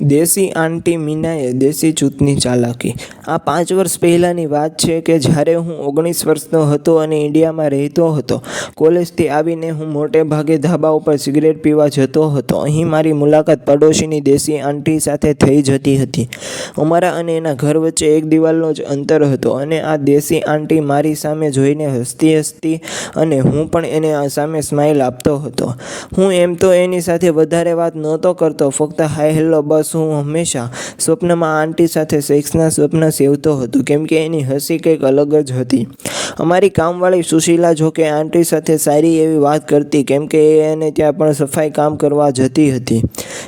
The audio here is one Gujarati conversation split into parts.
દેશી આંટી મીનાએ દેશી જૂથની ચાલાકી. આ પાંચ વર્ષ પહેલાંની વાત છે કે જ્યારે હું ઓગણીસ વર્ષનો હતો અને ઇન્ડિયામાં રહેતો હતો, કોલેજથી આવીને હું મોટે ભાગે ધાબા ઉપર સિગરેટ પીવા જતો હતો. અહીં મારી મુલાકાત પડોશીની દેશી આંટી સાથે થઈ જતી હતી. અમારા અને એના ઘર વચ્ચે એક દિવાલનો જ અંતર હતો અને આ દેશી આંટી મારી સામે જોઈને હસતી હસતી અને હું પણ એને આ સામે સ્માઇલ આપતો હતો. હું એમ તો એની સાથે વધારે વાત નહોતો કરતો, ફક્ત હાય હેલો બસ હું હંમેશા સ્વપ્નમાં આંટી સાથે સેક્સના સ્વપ્ન સેવતો હતો? કેમ કે એની હસી કંઈક અલગ જ હતી. અમારી કામવાળી સુશીલા જોકે આંટી સાથે સારી એવી વાત કરતી, કેમ કે એને ત્યાં પણ સફાઈ કામ કરવા જતી હતી.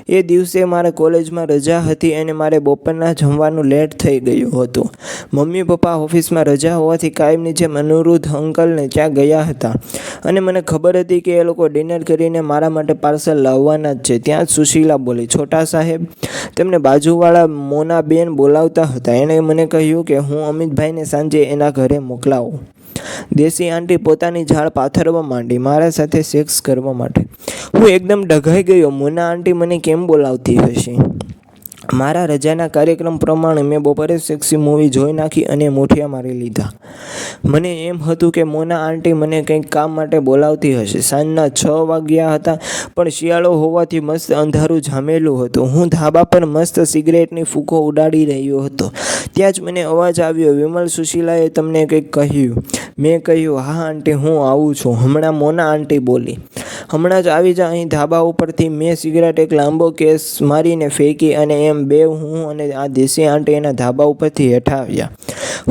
એ દિવસે મારે કોલેજમાં રજા હતી અને મારે બપોરના જમવાનું લેટ થઈ ગયું હતું. મમ્મી પપ્પા ઓફિસમાં રજા હોવાથી કાયમની જેમ અનુરુદ્ધ અંકલને ત્યાં ગયા હતા. અને મને ખબર હતી કે એ લોકો ડિનર કરીને મારા માટે પાર્સલ લાવવાના જ છે. ત્યાં જ સુશીલા બોલી, છોટા સાહેબ તેમને બાજુવાળા મોનાબેન બોલાવતા હતા. એણે મને કહ્યું કે, હું અમિતભાઈને સાંજે એના ઘરે મોકલાવું. દેશી આંટી પોતાની ઝાડ પાથરવા માંડી, મારા સાથે સેક્સ કરવા માટે. હું એકદમ ડઘાઈ ગયો. મોના આંટી મને કેમ બોલાવતી હશે? મારા રજાના કાર્યક્રમ પ્રમાણે મેં બપોરે સેક્સી મૂવી જોઈ નાખી અને મુઠિયા મારી લીધા. મને એમ હતું કે મોના આંટી મને કંઈક કામ માટે બોલાવતી હશે. સાંજના છ વાગ્યા હતા, પણ શિયાળો હોવાથી મસ્ત અંધારું જામેલું હતું. હું ધાબા પર મસ્ત સિગરેટની ફૂકો ઉડાડી રહ્યો હતો. ત્યાં જ મને અવાજ આવ્યો. વિમલ સુશીલાએ તમને કંઈક કહ્યું. મેં કહ્યું, હા આંટી, હું આવું છું. હમણાં મોના આંટી બોલી, હમણાં જ આવી જા, અહીં ધાબા ઉપરથી મેં સિગરેટ એક લાંબો કેસ મારીને ફેંકી અને એમ બે હું અને આ દેશી આંટી એના ધાબા ઉપરથી હેઠા આવ્યા.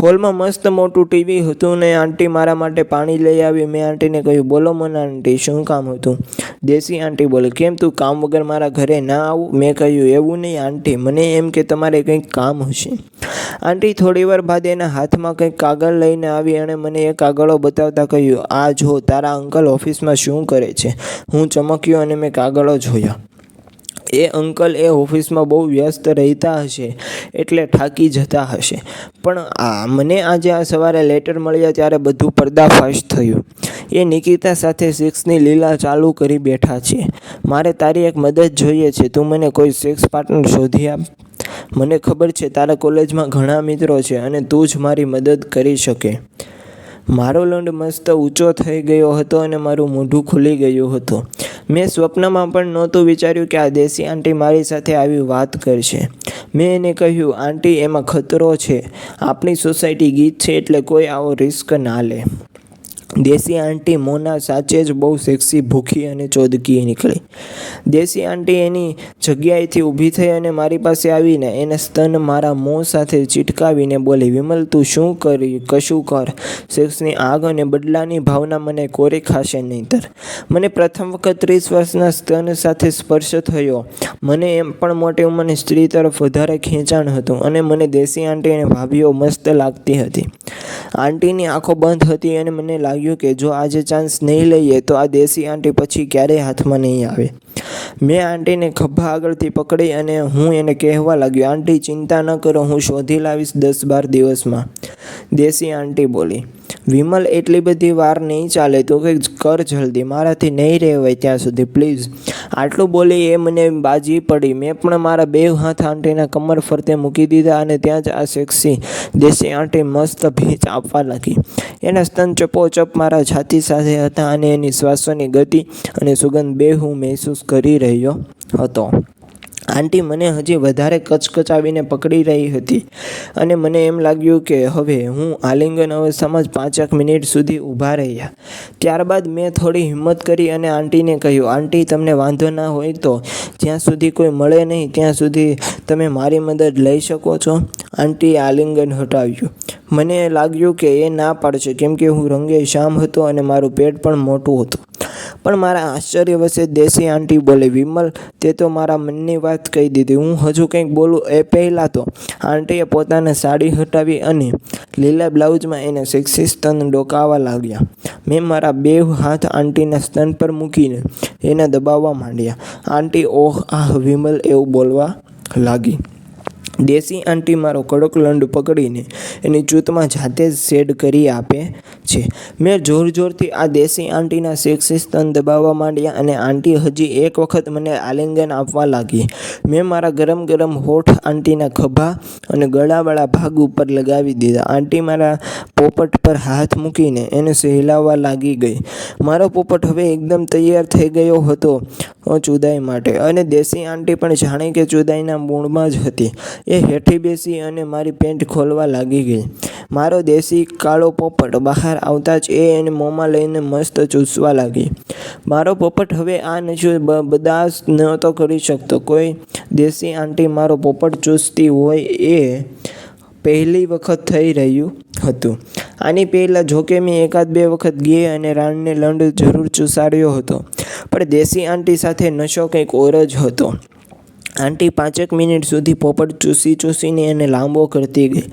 હોલમાં મસ્ત મોટું ટીવી હતું ને આંટી મારા માટે પાણી લઈ આવી. મેં આંટીને કહ્યું, બોલો મને આંટી, શું કામ હતું? દેશી આંટી, બોલે, કેમ તું કામ વગર મારા ઘરે ના આવું? મેં કહ્યું, એવું નહીં આંટી, મને એમ કે તમારે કંઈક કામ હશે. આંટી થોડીવાર બાદ એના હાથમાં કંઈક કાગળ લઈને આવી અને મને એ કાગળો બતાવતા કહ્યું, આ જો તારા અંકલ ઓફિસમાં શું કરે છે? હું ચમક્યો અને મેં કાગળો જોયા. એ અંકલ એ ઓફિસમાં બહુ વ્યસ્ત રહેતા હશે, એટલે થાકી જતા હશે. પણ આ મને આજે આ સવારે લેટર મળ્યા ત્યારે બધું પર્દાફાશ થયું. એ નિકિતા સાથે સેક્સની લીલા ચાલુ કરી બેઠા છે. મારે તારી એક મદદ જોઈએ છે, તું મને કોઈ સેક્સ પાર્ટનર શોધી આપ. મને ખબર છે તારા કોલેજમાં ઘણા મિત્રો છે અને તું જ મારી મદદ કરી શકે. મારો લંડ મસ્ત ઊંચો થઈ ગયો હતો અને મારું મોઢું ખુલી ગયું હતું. મેં સ્વપ્નમાં પણ નહોતું વિચાર્યું કે આ દેશી આંટી મારી સાથે આવી વાત કરશે. મેં એને કહ્યું, આંટી, એમાં ખતરો છે. આપણી સોસાયટી ગીત છે એટલે કોઈ આવો રિસ્ક ના લે. દેશી આંટી મોના સાચે જ બહુ સેક્સી ભૂખી અને ચોદકી નીકળી. દેશી આંટી એની જગ્યાએથી ઊભી થઈ અને મારી પાસે આવીને એને સ્તન મારા મોં સાથે ચીટકાવીને બોલી, વિમલ, તું શું કરી? કશું કર? સેક્સની આગ અને બદલાની ભાવના મને કોરે ખાશે નહીંતર મને પ્રથમ વખત ત્રીસ વર્ષના સ્તન સાથે સ્પર્શ થયો. મને એમ પણ મોટી ઉંમરની સ્ત્રી તરફ વધારે ખેંચાણ હતું અને મને દેશી આંટી અને ભાભીઓ મસ્ત લાગતી હતી. આંટીની આંખો બંધ હતી અને મને લાગ્યું કે જો આજે ચાન્સ નહીં લઈએ તો આ દેશી આંટી પછી ક્યારેય હાથમાં નહીં આવે. મેં આંટીને ખભા આગળથી પકડી અને હું એને કહેવા લાગ્યો, આંટી, ચિંતા ન કરો, હું શોધી લાવીશ દસ બાર દિવસમાં. દેશી આંટી બોલી, વિમલ, એટલી બધી વાર નહીં ચાલે, તો કંઈક કર જલ્દી, મારાથી નહીં રહેવાય ત્યાં સુધી, પ્લીઝ. આટલું બોલી એ મને બાજી પડી. મેં પણ મારા બે હાથ આંટીના કમર ફરતે મૂકી દીધા અને ત્યાં જ આ સેક્સી દેશી આંટી મસ્ત ભેચ આપવા લાગી. એના સ્તન ચપોચપ મારા છાતી સાથે હતા અને એની શ્વાસોની ગતિ અને સુગંધ બે હું મહેસૂસ કરી રહ્યો હતો. આંટી મને હજી વધારે કચકચાવીને પકડી રહી હતી અને મને એમ લાગ્યું કે હવે હું આલિંગન અવસ્થામાં જ પાંચેક મિનિટ સુધી ઊભા રહ્યા. ત્યારબાદ મેં થોડી હિંમત કરી અને આંટીને કહ્યું, આંટી, તમને વાંધો ના હોય તો જ્યાં સુધી કોઈ મળે નહીં, ત્યાં સુધી તમે મારી મદદ લઈ શકો છો. આંટીએ આલિંગન હટાવ્યું. મને લાગ્યું કે એ ના પાડશે, કેમ કે હું રંગે શામ હતો અને મારું પેટ પણ મોટું હતું. પણ મારા આશ્ચર્ય વચ્ચે દેશી આંટી બોલે, વિમલ, તે તો મારા મનની વાત કહી દીધી. હું હજુ કંઈક બોલું. એ પહેલાં તો આંટીએ પોતાને સાડી હટાવી અને લીલા બ્લાઉઝમાં એને સેક્સી સ્તન ડોકાવા લાગ્યા. મેં મારા બે હાથ આંટીના સ્તન પર મૂકીને એને દબાવવા માંડ્યા. આંટી, ઓહ, આહ, વિમલ, એવું બોલવા લાગી. દેશી આંટી મારો કડક લંડ પકડીને એની ચૂંતમાં જાતે જ શેડ કરી આપે છે. મેં જોર જોરથી આ દેશી આંટીના સેક્સી સ્તન દબાવવા માંડ્યા અને આંટી હજી એક વખત મને આલિંગન આપવા લાગી. મેં મારા ગરમ ગરમ હોઠ આંટીના ખભા અને ગળાવાળા ભાગ ઉપર લગાવી દીધા. આંટી મારા પોપટ પર હાથ મૂકીને એને સહેલાવવા લાગી ગઈ. મારો પોપટ હવે એકદમ તૈયાર થઈ ગયો હતો ચુદાઈ માટે. અને દેશી આંટી પણ જાણે કે ચુદાઈના મૂળમાં જ હતી. એ હેઠી બેસી અને મારી પેન્ટ ખોલવા લાગી ગઈ. મારો દેશી કાળો પોપટ બહાર આવતા જ એ એને મોંમાં લઈને મસ્ત ચૂસવા લાગી. મારો પોપટ હવે આ નશો બધા નહોતો કરી શકતો. કોઈ દેશી આંટી મારો પોપટ ચૂસતી હોય એ પહેલી વખત થઈ રહ્યું હતું. આની પહેલાં જોકે મેં એકાદ બે વખત ગે અને રાણને લંડ જરૂર ચૂસાડ્યો હતો. પણ દેશી આંટી સાથે નશો કંઈક ઓર જ હતો. આંટી પાંચેક મિનિટ સુધી પોપટ ચૂસી ચૂસીને એને લાંબો કરતી ગઈ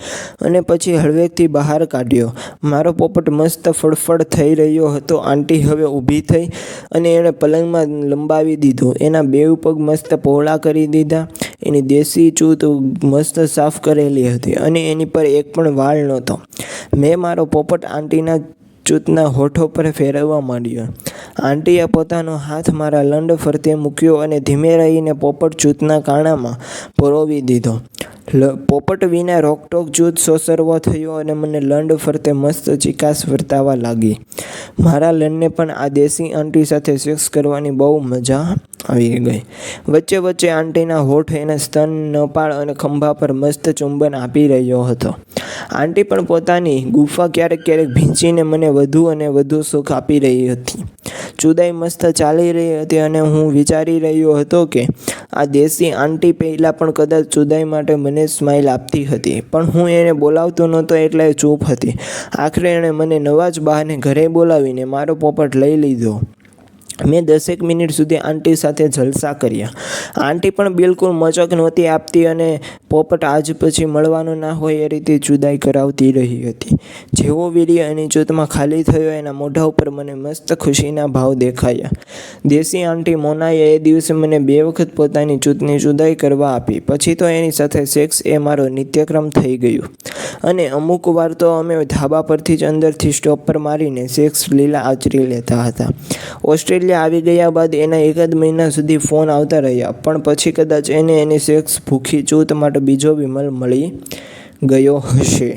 અને પછી હળવેકથી બહાર કાઢ્યો. મારો પોપટ મસ્ત ફળફળ થઈ રહ્યો હતો. આંટી હવે ઊભી થઈ અને એણે પલંગમાં લંબાવી દીધો. એના બેઉ પગ મસ્ત પહોળા કરી દીધા. એની દેશી ચૂત મસ્ત સાફ કરેલી હતી અને એની પર એક પણ વાળ નહોતો. મેં મારો પોપટ આંટીના ચૂતના હોઠો પર ફેરવવા માંડ્યો. આંટીએ પોતાનો હાથ મારા લંડ ફરતે મૂક્યો અને ધીમે રહીને પોપટ જૂથના કાણામાં પરોવી દીધો. પોપટ વિના રોકટોક જૂથ સોસરવો થયો અને મને લંડ ફરતે મસ્ત ચિકાસ વર્તાવા લાગી. મારા લંડને પણ આ દેશી આંટી સાથે સેક્સ કરવાની બહુ મજા આવી ગઈ. વચ્ચે વચ્ચે આંટીના હોઠ એના સ્તન, નપાળ અને ખંભા પર મસ્ત ચુંબન આપી રહ્યો હતો. આંટી પણ પોતાની ગુફા ક્યારેક ક્યારેક ભીંચીને મને વધુ અને વધુ સુખ આપી રહી હતી. ચુદાઈ મસ્ત ચાલી રહી હતી અને હું વિચારી રહ્યો હતો કે આ દેશી આંટી પહેલાં પણ કદાચ જુદાઈ માટે મને સ્માઇલ આપતી હતી. પણ હું એને બોલાવતો નહોતો એટલે ચૂપ હતી. આખરે એણે મને નવા જ બહાને ઘરે બોલાવીને મારો પોપટ લઈ લીધો. મેં દસેક મિનિટ સુધી આંટી સાથે જલસા કર્યા. આંટી પણ બિલકુલ મચક નહોતી આપતી અને પોપટ આજ પછી મળવાનો ના હોય એ રીતે જુદાઈ કરાવતી રહી હતી. જેવો વીર્ય એની ચૂતમાં ખાલી થયો, એના મોઢા ઉપર મને મસ્ત ખુશીના ભાવ દેખાયા. દેશી આંટી મોનાએ એ દિવસે મને બે વખત પોતાની ચૂતની જુદાઈ કરવા આપી. પછી તો એની સાથે સેક્સ એ મારો નિત્યક્રમ થઈ ગયો. અને અમુક વાર તો અમે ધાબા પરથી જ અંદરથી સ્ટોપ પર મારીને સેક્સ લીલા આચરી લેતા હતા. ઓસ્ટ્રેલિયા આવી ગયા બાદ એના એકાદ મહિના સુધી ફોન આવતા રહ્યા. પણ પછી કદાચ એને એની સેક્સ ભૂખી ચૂત માટે બીજો વિમલ મળી ગયો હશે.